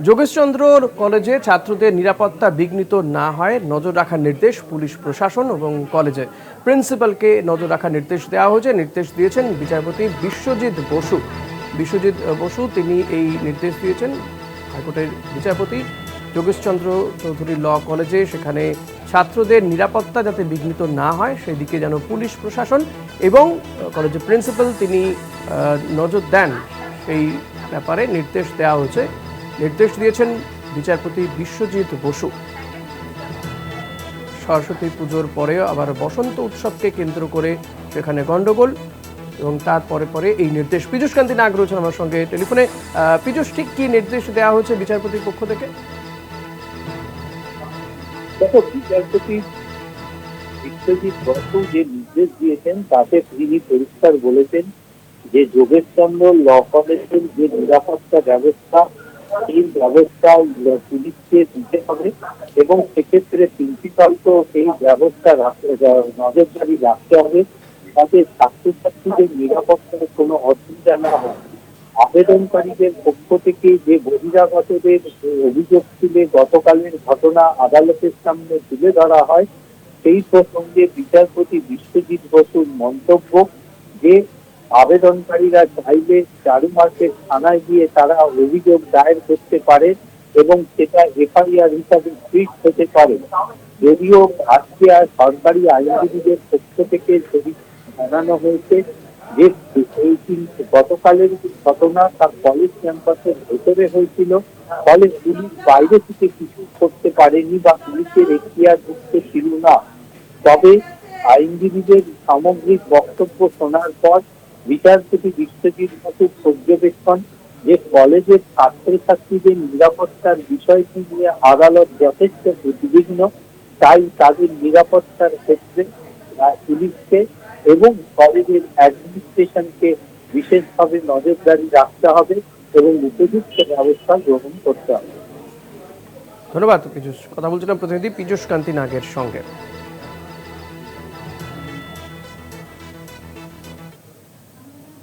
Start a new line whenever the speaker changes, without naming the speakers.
যোগেশচন্দ্র কলেজে ছাত্রদের নিরাপত্তা বিঘ্নিত না হয়, নজর রাখার নির্দেশ পুলিশ প্রশাসন এবং কলেজে। প্রিন্সিপালকে নজর রাখার নির্দেশ দেওয়া হয়েছে। নির্দেশ দিয়েছেন বিচারপতি বিশ্বজিৎ বসু। বিশ্বজিৎ বসু, তিনি এই নির্দেশ দিয়েছেন। হাইকোর্টের বিচারপতি যোগেশচন্দ্র চৌধুরী ল কলেজে সেখানে ছাত্রদের নিরাপত্তা যাতে বিঘ্নিত না হয় সেই দিকে যেন পুলিশ প্রশাসন এবং কলেজের প্রিন্সিপাল তিনি নজর দেন। সেই ব্যাপারে নির্দেশ দেওয়া হয়েছে। নির্দেশ দিয়েছেন বিচারপতি বিশ্বজিৎ বসু। সরস্বতী পুজোর পরে আবার বসন্ত উৎসবকে কেন্দ্র করে সেখানে গন্ডগোল এবং তারপরে পরে এই নির্দেশ। পীযুষ কান্তি নাগ রয়েছেন আমার সঙ্গে টেলিফোনে। পীযুষ, ঠিক কি নির্দেশ দেওয়া হয়েছে বিচারপতির পক্ষ থেকে?
দেখো, বিচারপতি বিশ্বজিৎ বসু যে নির্দেশ দিয়েছেন, তাতে তিনি পরিষ্কার বলেছেন যে যোগেশচন্দ্র ল কলেজের যে নিরাপত্তা ব্যবস্থা এই ব্যবস্থা পুলিশকে দিতে হবে এবং সেক্ষেত্রে প্রিন্সিপাল তো সেই ব্যবস্থা নজরদারি রাখতে হবে। তাতে ছাত্রছাত্রীদের নিরাপত্তার কোনো অসুবিধা না হয়। আবেদনকারীদের পক্ষ থেকে যে বহিরাগতদের অভিযোগ তুলে গতকালের ঘটনা আদালতের সামনে তুলে ধরা হয়, সেই প্রসঙ্গে বিচারপতি বিশ্বজিৎ বসুর মন্তব্য যে আবেদনকারীরা চাইলে চারু মার্কেট থানায় গিয়ে তারা অভিযোগ দায়ের করতে পারে এবং সেটা এফআইআর হিসাবে টুইট হতে পারে। যদিও আজকে আর সরকারি আইনজীবীদের পক্ষ থেকে যদি জানানো হয়েছে যে এই গতকালের ঘটনা তার কলেজ ক্যাম্পাসের ভেতরে হয়েছিল। ফলে পুলিশ বাইরে থেকে কিছু করতে পারেনি বা পুলিশের এখতিয়ার যুক্ত ছিল না। তবে আইনজীবীদের সামগ্রিক বক্তব্য শোনার পর বিচারপতি বিশ্বজিৎ বসুর পর্যবেক্ষণ যে কলেজের ছাত্রছাত্রীদের নিরাপত্তার বিষয়টি নিয়ে আদালত যথেষ্ট উদ্বিগ্ন। তাই তাদের নিরাপত্তার ক্ষেত্রে পুলিশকে এবং কলেজের অ্যাডমিনিস্ট্রেশনকে বিশেষভাবে নজরদারি রাখতে হবে এবং উপযুক্ত ব্যবস্থা গ্রহণ করতে হবে।
ধন্যবাদ, পীযুষ। কথা বলছিলাম প্রতিনিধি পীযুষ কান্তি নাগের সঙ্গে।